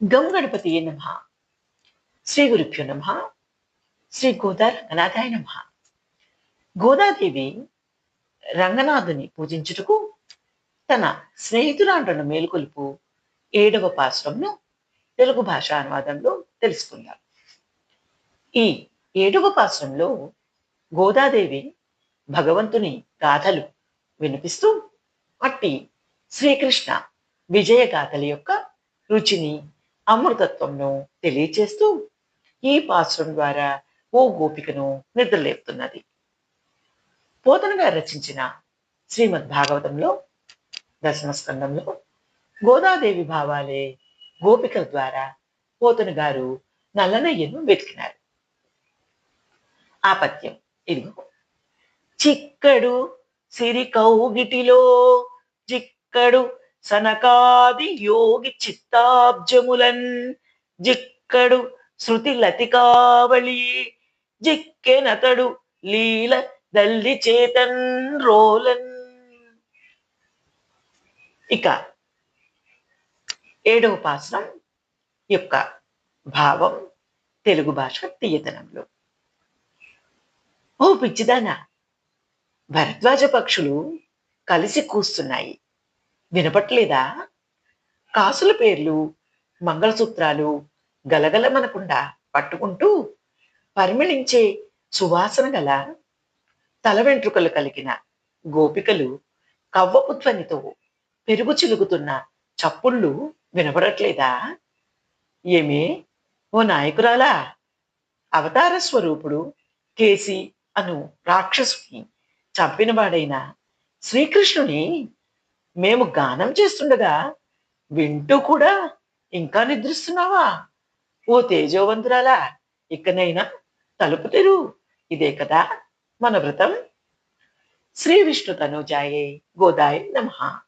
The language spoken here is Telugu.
గం గణపతి నమ శ్రీ గురుభ్యో నమ శ్రీ గోదా రంగనాథాయ నమ గోదాదేవి రంగనాథుని పూజించుటకు తన స్నేహితురాండ్రను మేలుకొలుపు ఏడవ పాశ్రంను తెలుగు భాష అనువాదంలో తెలుసుకుందాం ఈ ఏడవ పాశ్రంలో గోదాదేవి భగవంతుని గాథలు వినిపిస్తూ అట్టి శ్రీకృష్ణ విజయ గాథల యొక్క రుచిని అమృతత్వంను తెలియచేస్తూ ఈ పాశ్రం ద్వారా ఓ గోపికను నిద్రలేపుతున్నది పోతన గారు రచించిన శ్రీమద్ భాగవతంలో దశమస్కందంలో గోదాదేవి భావాలే గోపికల ద్వారా పోతన గారు నల్లనయ్యను వెతికినారు. ఆ పద్యం ఇదిగో. చిక్కడు సిరి కౌగిటిలో చిక్కడు సనకాది యోగి చిత్తాబ్జములన్. జిక్కడు శృతి లతికావళి. జిక్కెనతడు లీల దల్లి చేతన్ రోలన్. ఇక ఏడవ పాసనం యొక్క భావం తెలుగు భాష తీయతనంలో. ఓ పిచ్చిదానా భరద్వాజ పక్షులు కలిసి కూస్తున్నాయి. వినపట్లేదా? కాసుల పేర్లు మంగళసూత్రాలు గలగలమనకుండా పట్టుకుంటూ పరిమళించే సువాసన గల తల వెంట్రుకలు కలిగిన గోపికలు కవ్వపు ధ్వనితో పెరుగు చిలుగుతున్న చప్పుళ్ళు వినపడట్లేదా? ఏమే? ఓ నాయకురాలా అవతార స్వరూపుడు కేసి అను రాక్షసుని చంపినవాడైన శ్రీకృష్ణుని మేము గానం చేస్తుండగా వింటూ కూడా ఇంకా నిద్రిస్తున్నావా? ఓ తేజోవంతురాలా ఇకనైనా తలుపు తెరు. ఇదే కదా మన వ్రతం. శ్రీ విష్ణు తనుజాయే గోదాయ నమః.